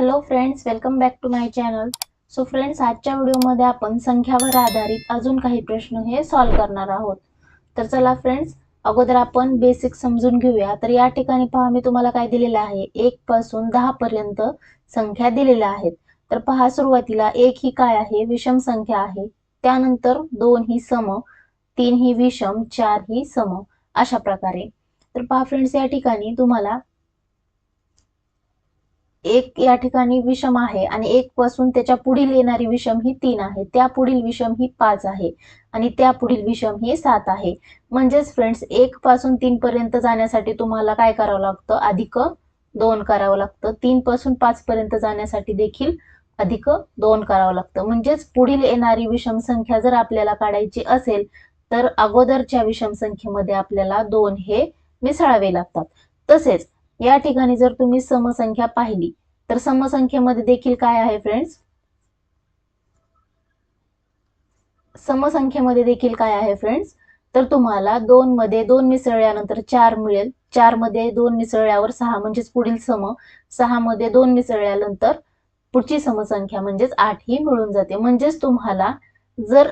Hello friends welcome back to my channel so friends आजच्या व्हिडिओमध्ये आपण संख्यावर आधारित अजून काही प्रश्न हे सॉल्व करणार आहोत. तर चला फ्रेंड्स अगोदर आपण बेसिक समजून घेऊया. तर या ठिकाणी पहा मी तुम्हाला काय दिलेलं आहे? एक पासून दहा पर्यंत संख्या दिलेल्या आहेत. तर पहा सुरुवातीला एक ही काय आहे? विषम संख्या आहे. त्यानंतर दोन ही सम तीन ही विषम चार ही सम अशा प्रकारे. तर पहा फ्रेंड्स या ठिकाणी तुम्हाला एक या ठिकाणी विषम आहे आणि एक पासून त्याच्या पुढील येणारी विषम ही तीन आहे. त्या पुढील विषम ही पाच आहे आणि त्या पुढील विषम ही सात आहे. म्हणजेच फ्रेंड्स एक पासून तीन पर्यंत जाण्यासाठी तुम्हाला काय करावं लागतं? अधिक दोन करावं लागतं. तीन पासून पाच पर्यंत जाण्यासाठी देखील अधिक दोन करावं लागतं. म्हणजेच पुढील येणारी विषम संख्या जर आपल्याला काढायची असेल तर अगोदरच्या विषम संख्येमध्ये आपल्याला दोन हे मिसळावे लागतात. तसेच या ठिकाणी जर तुम्ही समसंख्या पाहिली तर समसंख्येमध्ये देखील काय आहे फ्रेंड्स समसंख्येमध्ये देखील काय आहे फ्रेंड्स तर तुम्हाला दोन मध्ये दोन मिसळल्यानंतर चार मिळेल. चारमध्ये दोन मिसळल्यावर सहा म्हणजेच पुढील सम. सहा मध्ये दोन मिसळल्यानंतर पुढची समसंख्या म्हणजेच आठ ही मिळून जाते. म्हणजेच तुम्हाला जर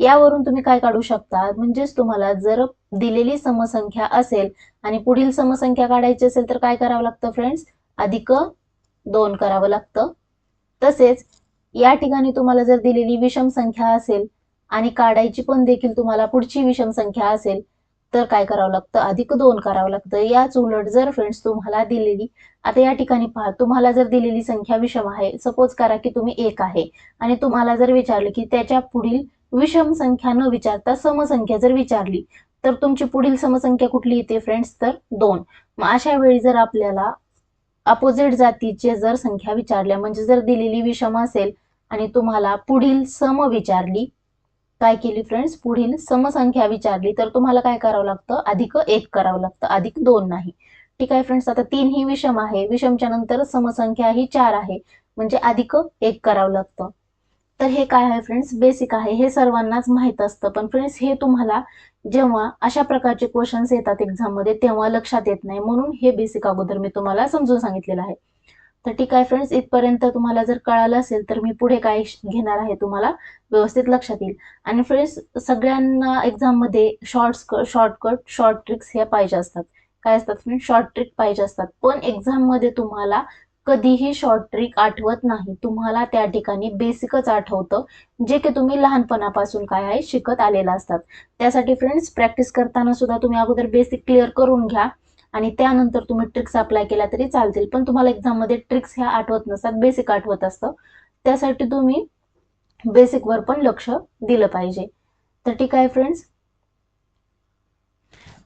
यावरून तुम्ही काय काढू शकता? म्हणजेच तुम्हाला जर दिलेली समसंख्या असेल आणि पुढील समसंख्या काढायची असेल तर काय करावं लागतं फ्रेंड्स अधिक दोन करावं लागतं. तसेच या ठिकाणी तुम्हाला जर दिलेली विषम संख्या असेल आणि काढायची पण देखील तुम्हाला पुढची विषम संख्या असेल तर काय करावं लागतं? अधिक दोन करावं लागतं. याच उलट जर फ्रेंड्स तुम्हाला दिलेली आता या ठिकाणी पहा तुम्हाला जर दिलेली संख्या विषम आहे सपोज करा की तुम्ही एक आहे आणि तुम्हाला जर विचारलं की त्याच्या पुढील विषम संख्या न विचारता समसंख्या जर विचारली तर तुमची पुढील समसंख्या कुठली येते फ्रेंड्स तर दोन. मग अशा वेळी जर आपल्याला अपोजिट जातीचे जर संख्या विचारल्या म्हणजे जर दिलेली विषम असेल आणि तुम्हाला पुढील सम विचारली काय केली फ्रेंड्स पुढील समसंख्या विचारली तर तुम्हाला काय करावं लागतं? अधिक एक करावं लागतं अधिक दोन नाही. ठीक आहे फ्रेंड्स आता तीन ही विषम आहे. विषमच्या नंतर समसंख्या ही चार आहे. म्हणजे अधिक एक करावं लागतं. तर हे काय आहे फ्रेंड्स बेसिक आहे. हे सर्वांनाच माहीत असतं. पण फ्रेंड्स हे तुम्हाला जेव्हा अशा प्रकारचे क्वेश्चन्स येतात एक्झाममध्ये तेव्हा लक्षात येत नाही. म्हणून हे बेसिक अगोदर मी तुम्हाला समजून सांगितलेलं आहे. तर ठीक आहे फ्रेंड्स इथपर्यंत तुम्हाला जर कळालं असेल तर मी पुढे काय घेणार आहे तुम्हाला व्यवस्थित लक्षात येईल. आणि फ्रेंड्स सगळ्यांना एक्झाममध्ये शॉर्ट शॉर्टकट शॉर्ट ट्रिक्स हे पाहिजे असतात. काय असतात फ्रेंड्स शॉर्ट ट्रिक पाहिजे असतात. पण एक्झाममध्ये तुम्हाला कधीही शॉर्ट ट्रिक आठवत नाही. तुम्हाला त्या ठिकाणी बेसिकच आठवतं जे की तुम्ही लहानपणापासून काय आहे शिकत आलेलं असतात. त्यासाठी फ्रेंड्स प्रॅक्टिस करताना सुद्धा तुम्ही अगोदर बेसिक क्लिअर करून घ्या आणि त्यानंतर तुम्ही ट्रिक्स अप्लाय केल्या तरी चालतील. पण तुम्हाला एक्झाममध्ये ट्रिक्स ह्या आठवत नसतात बेसिक आठवत असतं. त्यासाठी तुम्ही बेसिकवर पण लक्ष दिलं पाहिजे. तर ठीक आहे फ्रेंड्स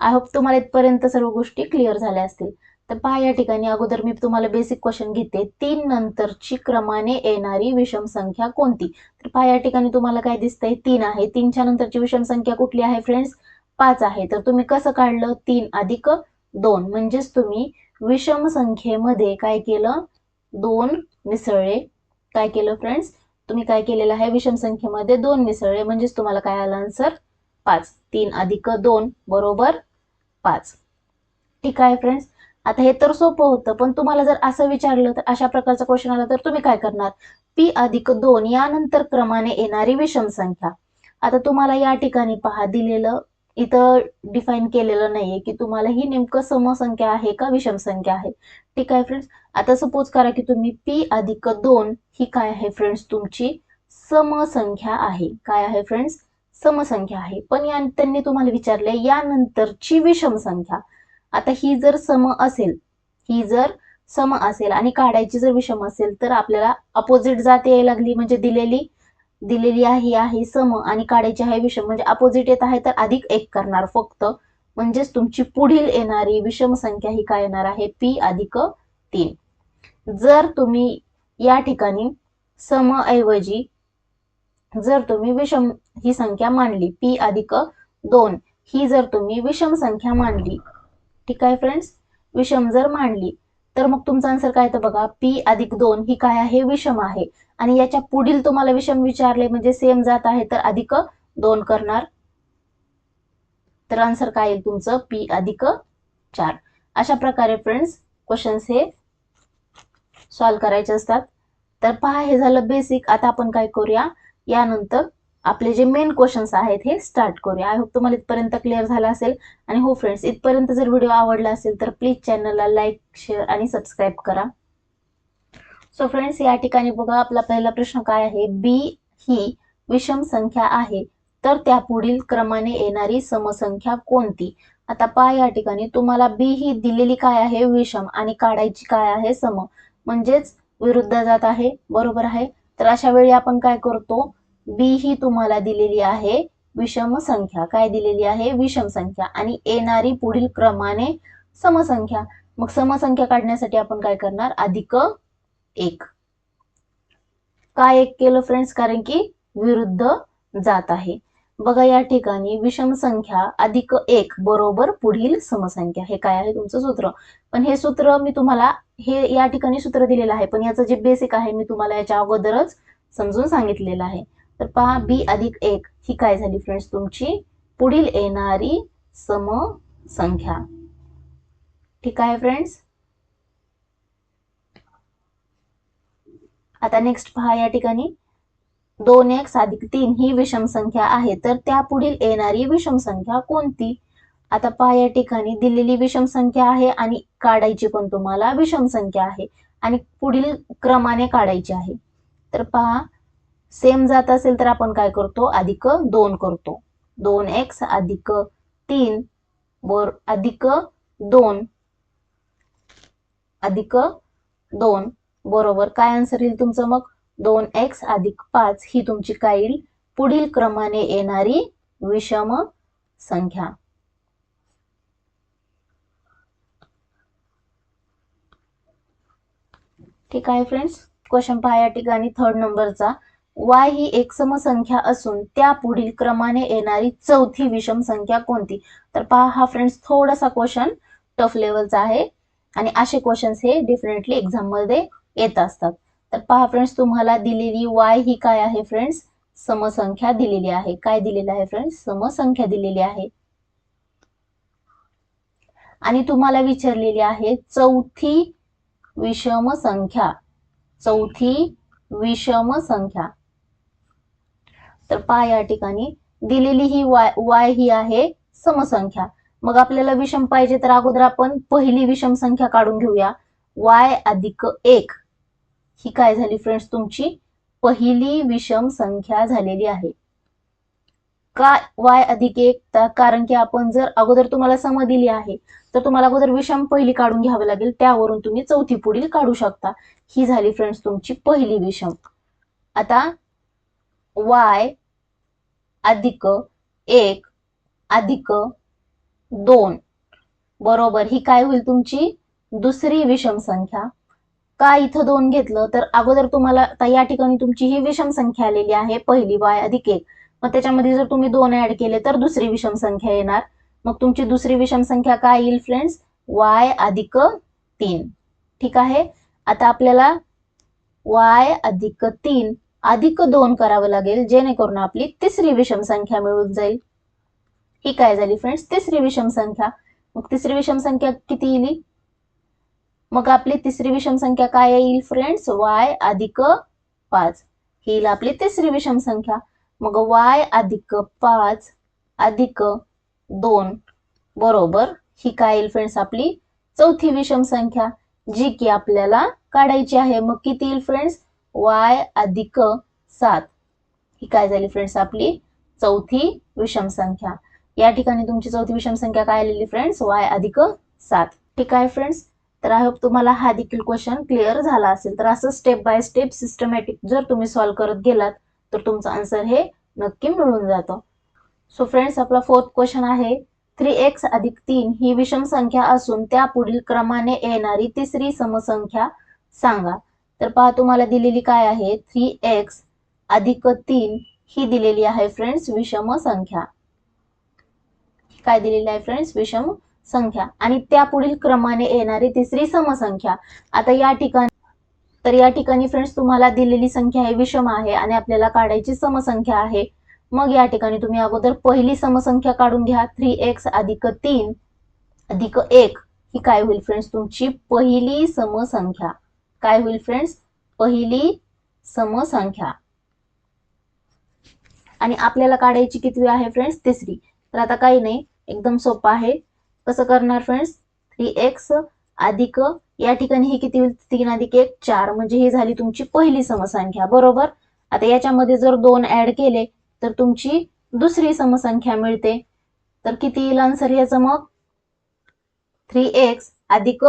आय होप तुम्हाला इथपर्यंत सर्व गोष्टी क्लिअर झाल्या असतील. तर पहा या ठिकाणी अगोदर मी तुम्हाला बेसिक क्वेश्चन घेते. तीन नंतरची क्रमाने येणारी विषम संख्या कोणती? तर पहा या ठिकाणी तुम्हाला काय दिसतंय? तीन आहे. तीनच्या नंतरची विषम संख्या कुठली आहे फ्रेंड्स पाच आहे. तर तुम्ही कसं काढलं? तीन अधिक दोन. म्हणजेच तुम्ही विषम संख्येमध्ये काय केलं? दोन मिसळले. काय केलं फ्रेंड्स तुम्ही काय केलेलं आहे? विषम संख्येमध्ये दोन मिसळले. म्हणजेच तुम्हाला काय आलं? आन्सर पाच. तीन अधिक दोन बरोबर पाच. ठीक आहे फ्रेंड्स आता हे तर सोपं होतं पण तुम्हाला जर असं विचारलं तर अशा प्रकारचा क्वेश्चन आला तर तुम्ही काय करणार? पी अधिक दोन यानंतर क्रमाने येणारी विषम संख्या. आता तुम्हाला या ठिकाणी पहा दिलेलं इथं डिफाईन केलेलं नाहीये की तुम्हाला ही नेमकं समसंख्या आहे का विषम संख्या आहे. ठीक आहे फ्रेंड्स आता सपोज करा की तुम्ही पी अधिक दोन ही काय आहे फ्रेंड्स तुमची समसंख्या आहे. काय आहे फ्रेंड्स समसंख्या आहे. पण या त्यांनी तुम्हाला विचारले यानंतरची विषम संख्या. आता ही जर सम असेल ही जर सम असेल आणि काढायची जर विषम असेल तर आपल्याला अपोजिट जात यायला लागली म्हणजे दिलेली दिलेली आहे आहे सम आणि काढायची आहे विषम. म्हणजे अपोजिट येत आहे तर अधिक एक करणार फक्त. म्हणजेच तुमची पुढील येणारी विषम संख्या ही काय येणार आहे? पी अधिक तीन. जर तुम्ही या ठिकाणी सम ऐवजी जर तुम्ही विषम ही संख्या मांडली पी अधिक दोन ही जर तुम्ही विषम संख्या मांडली ठीक आहे फ्रेंड्स विषम जर मांडली तर मग तुमचा आन्सर काय तर बघा? पी अधिक दोन ही काय आहे? विषम आहे. आणि याच्या पुढील तुम्हाला विषम विचारले म्हणजे सेम जात आहे तर अधिक दोन करणार. तर आन्सर काय येईल तुमचं? पी अधिक चार. अशा प्रकारे फ्रेंड्स क्वेश्चन्स हे सॉल्व करायचे असतात. तर पहा हे झालं बेसिक आता आपण काय करूया? यानंतर आपले जे मेन क्वेश्चन्स आहेत हे स्टार्ट करूया. आय होप तुम्हाला इथपर्यंत क्लिअर झाला असेल. आणि हो फ्रेंड्स इथपर्यंत जर व्हिडिओ आवडला असेल तर प्लीज चॅनलला लाईक शेअर आणि सबस्क्राईब करा. सो फ्रेंड्स या ठिकाणी बघा आपला पहिला प्रश्न काय आहे? बी ही विषम संख्या आहे. तर त्या पुढील क्रमाने येणारी समसंख्या कोणती? आता पा या ठिकाणी तुम्हाला बी ही दिलेली काय आहे? विषम. आणि काढायची काय आहे? सम. म्हणजेच विरुद्ध जात आहे. बरोबर आहे? तर अशा वेळी आपण काय करतो? बी ही तुम्हाला दिलेली आहे. विषम संख्या. काय दिलेली आहे? विषम संख्या. आणि येणारी पुढील क्रमाने समसंख्या. मग समसंख्या काढण्यासाठी आपण काय करणार? अधिक एक. काय एक केलं फ्रेंड्स कारण की विरुद्ध जात आहे. बघा या ठिकाणी विषम संख्या अधिक एक बरोबर पुढील समसंख्या. हे काय आहे तुमचं सूत्र? पण हे सूत्र मी तुम्हाला हे या ठिकाणी सूत्र दिलेलं आहे. पण याचं जे बेसिक आहे मी तुम्हाला याच्या अगोदरच समजून सांगितलेलं आहे. तर पहा बी अधिक एक. ही काय झाली फ्रेंड्स तुमची पुढील येणारी समसंख्या. ठीक आहे फ्रेंड्स आता नेक्स्ट पहा या ठिकाणी. दोन एक्स अधिक तीन ही विषम संख्या आहे. तर त्या पुढील येणारी विषम संख्या कोणती? आता पहा या ठिकाणी दिलेली विषम संख्या आहे आणि काढायची पण तुम्हाला विषम संख्या आहे. आणि पुढील क्रमाने काढायची आहे. तर पहा सेम जात असेल तर आपण काय करतो? अधिक दोन करतो. दोन एक्स अधिक तीन वर अधिक दोन. अधिक दोन. बरोबर. काय आन्सर येईल तुमचं मग? दोन एक्स अधिक पाच ही तुमची काय येईल? पुढील क्रमाने येणारी विषम संख्या. ठीक आहे फ्रेंड्स क्वेश्चन पहा या ठिकाणी. थर्ड नंबरचा वाय ही एक समसंख्या असून त्या पुढील क्रमाने येणारी चौथी विषम संख्या कोणती? तर पहा हा फ्रेंड्स थोडासा क्वेश्चन टफ लेवलचा आहे. आणि असे क्वेश्चन्स हे डेफिनेटली एक्झाममध्ये येत असतात. तर पहा फ्रेंड्स तुम्हाला दिलेली वाय ही काय आहे फ्रेंड्स समसंख्या दिलेली आहे. काय दिलेली आहे फ्रेंड्स समसंख्या दिलेली आहे. आणि तुम्हाला विचारलेली आहे चौथी विषम संख्या. चौथी विषम संख्या. तर पहा या ठिकाणी दिलेली ही वाय वाय ही आहे समसंख्या. मग आपल्याला विषम पाहिजे तर अगोदर आपण पहिली विषम संख्या काढून घेऊया. वाय अधिक एक. ही काय झाली फ्रेंड्स तुमची पहिली विषम संख्या झालेली आहे. का वाय अधिक एक? कारण की आपण जर अगोदर तुम्हाला सम दिली आहे तर तुम्हाला अगोदर विषम पहिली काढून घ्यावी लागेल. त्यावरून तुम्ही चौथी पुढील काढू शकता. ही झाली फ्रेंड्स तुमची पहिली विषम. आता वाय अधिक एक अधिक दोन. बरोबर. ही काय होईल तुमची? दुसरी विषम संख्या. का इथं दोन घेतलं? तर अगोदर तुम्हाला आता या ठिकाणी तुमची ही विषम संख्या आलेली आहे. पहिली वाय अधिक एक. मग त्याच्यामध्ये जर तुम्ही दोन ऍड केले तर दुसरी विषम संख्या येणार. मग तुमची दुसरी विषम संख्या काय येईल फ्रेंड्स वाय अधिक तीन. ठीक आहे? आता आपल्याला वाय अधिक तीन अधिक दोन करावं लागेल जेणेकरून आपली तिसरी विषम संख्या मिळून जाईल. ही काय झाली फ्रेंड्स तिसरी विषम संख्या. मग तिसरी विषम संख्या किती येईल? मग आपली तिसरी विषम संख्या काय येईल फ्रेंड्स वाय अधिक पाच. ही येईल आपली तिसरी विषम संख्या. मग वाय अधिक पाच अधिक दोन. बरोबर? ही काय येईल फ्रेंड्स आपली चौथी विषम संख्या जी की आपल्याला काढायची आहे. मग किती येईल फ्रेंड्स वाय अधिक सात. ही काय झाली फ्रेंड्स आपली चौथी विषम संख्या. या ठिकाणी तुमची चौथी विषम संख्या काय आलेली फ्रेंड्स वाय अधिक सात. ठीक आहे फ्रेंड्स तर आय होप तुम्हाला हा देखील क्वेश्चन क्लिअर झाला असेल. तर असं स्टेप बाय स्टेप सिस्टमॅटिक जर तुम्ही सॉल्व्ह करत गेलात तर तुमचं आन्सर हे नक्की मिळून जातं. सो फ्रेंड्स आपला फोर्थ क्वेश्चन आहे थ्री एक्स अधिक तीन ही विषम संख्या असून त्या पुढील क्रमाने येणारी तिसरी समसंख्या सांगा. तर पहा तुम्हाला दिलेली काय आहे? थ्री एक्स अधिक तीन ही दिलेली आहे फ्रेंड्स विषम संख्या. काय दिलेली आहे फ्रेंड्स विषम संख्या. आणि त्या पुढील क्रमाने येणारी तिसरी समसंख्या. आता या ठिकाणी तर या ठिकाणी फ्रेंड्स तुम्हाला दिलेली संख्या ही विषम आहे आणि आपल्याला काढायची समसंख्या आहे. मग या ठिकाणी तुम्ही अगोदर पहिली समसंख्या काढून घ्या. थ्री एक्स अधिक तीन अधिक एक. ही काय होईल फ्रेंड्स तुमची पहिली समसंख्या. काय होईल फ्रेंड्स पहिली समसंख्या. आणि आपल्याला काढायची कितवी आहे फ्रेंड्स तिसरी. तर आता काही नाही एकदम सोपं आहे. कसं करणार फ्रेंड्स थ्री एक्स अधिक या ठिकाणी ही किती होईल? तीन अधिक एक चार. म्हणजे ही झाली तुमची पहिली समसंख्या. बरोबर? आता याच्यामध्ये जर दोन ऍड केले तर तुमची दुसरी समसंख्या मिळते. तर किती येईल आन्सर याचं मग? थ्री एक्स अधिक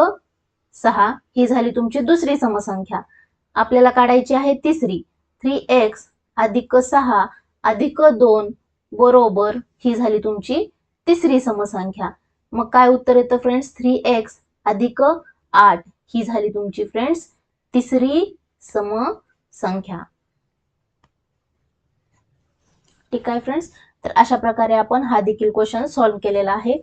सहा ही झाली तुमची दुसरी समसंख्या. आपल्याला काढायची आहे तिसरी. थ्री एक्स अधिक सहा अधिक दोन बरोबर ही झाली तुमची तिसरी समसंख्या. मग काय उत्तर येतं फ्रेंड्स थ्री एक्स अधिक आठ ही झाली तुमची फ्रेंड्स तिसरी समसंख्या. ठीक आहे फ्रेंड्स तर अशा प्रकारे आपण हा देखील क्वेश्चन सॉल्व्ह केलेला आहे.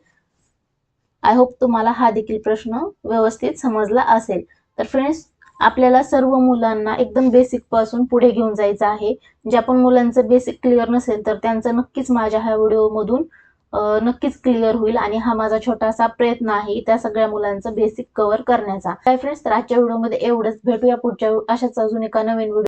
आय होप तुम्हाला हा देखील प्रश्न व्यवस्थित समजला असेल. तर फ्रेंड्स आपल्याला सर्व मुलांना एकदम बेसिकपासून पुढे घेऊन जायचं आहे. जे आपण मुलांचं बेसिक क्लिअर नसेल तर त्यांचं नक्कीच माझ्या ह्या व्हिडिओमधून नक्कीच क्लिअर होईल आणि हा माझा छोटासा प्रयत्न आहे त्या सगळ्या मुलांचं बेसिक कव्हर करण्याचा. काय फ्रेंड्स तर आजच्या व्हिडिओमध्ये एवढंच. भेटूया पुढच्या अशाच अजून एका नवीन व्हिडिओ